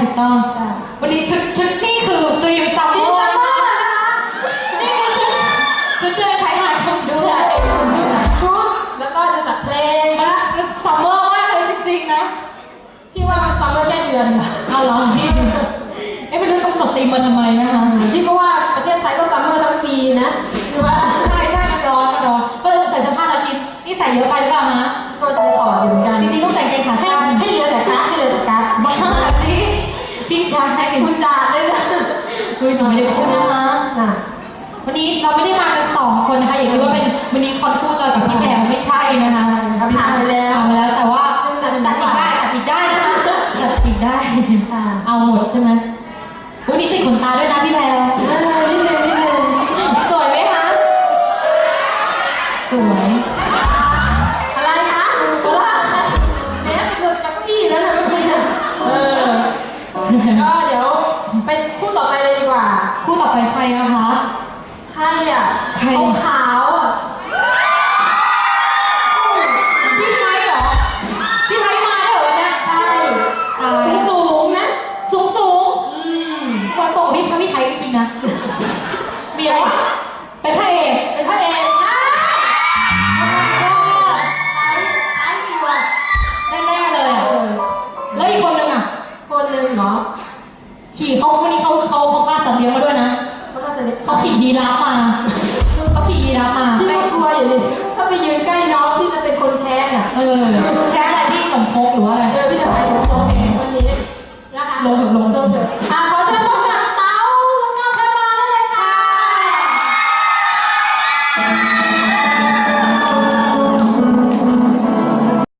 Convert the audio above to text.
ถูกต้องค่ะวันนี้ชุดชุดนี่คือตรีมซัมเมพี่อซัมร์เมอร์นะคะนี่คือชุดชุดเดินไทยหาดของดูดูจากดูจากชุดแล้วก็ดูจากเพลงมาซัมเมอร์มากเลยจริงๆนะที่ว่ามันซัมเมอร์แค่เดือนค่ะเอาเหรอพี่เอ๊ะไม่รู้กำหนดตีมมาทำไมนะคะที่ก็ว่าประเทศไทยก็ซัมเมอร์ทั้งปีนะคือว่าใช่ใช่มันร้อนมันร้อนก็เลยใส่เสื้อผ้าแล้วชิ้นนี่ใส่เยอะไปหรือเปล่าฮะก็จะถอดอยู่เหมือนกัน ชายคุณจาดเลยนะคุยหนูไม่ได้พูดนะคะอะวันนี้เราไม่ได้มากันสองคนนะคะอย่าคิดว่าเป็นวันนี้คอนคู่จอยกับพี่แพรไม่ใช่นะคะผ่านไปแล้วผ่านไปแล้วแต่ว่าจัดจัดอีกได้จัดอีกได้นะคะจัดอีกได้อ่าเอาหมดใช่ไหมวันนี้ติดขนตาด้วยนะพี่แพรนิดนึงนิดนึงสวยไหมคะสวย ก็เดี๋ยวเป็นคู่ต่อไปเลยดีกว่า คู่ต่อไปใครนะคะ เขาวันนี้เขาเขาเขาพาสัตว์เลี้ยงมาด้วยนะเขามาสนิทเขาขี่ยีราฟมาเขาขี่ยีราฟมาพี่ก็กลัวอยู่ดิถ้าไปยืนใกล้น้องพี่จะเป็นคนแค้นอะเออแค่อะไรพี่ขนมครกหรือว่าอะไรเออพี่จะไปของน้องเองวันนี้นะคะลงเถอะลงลงเถอะ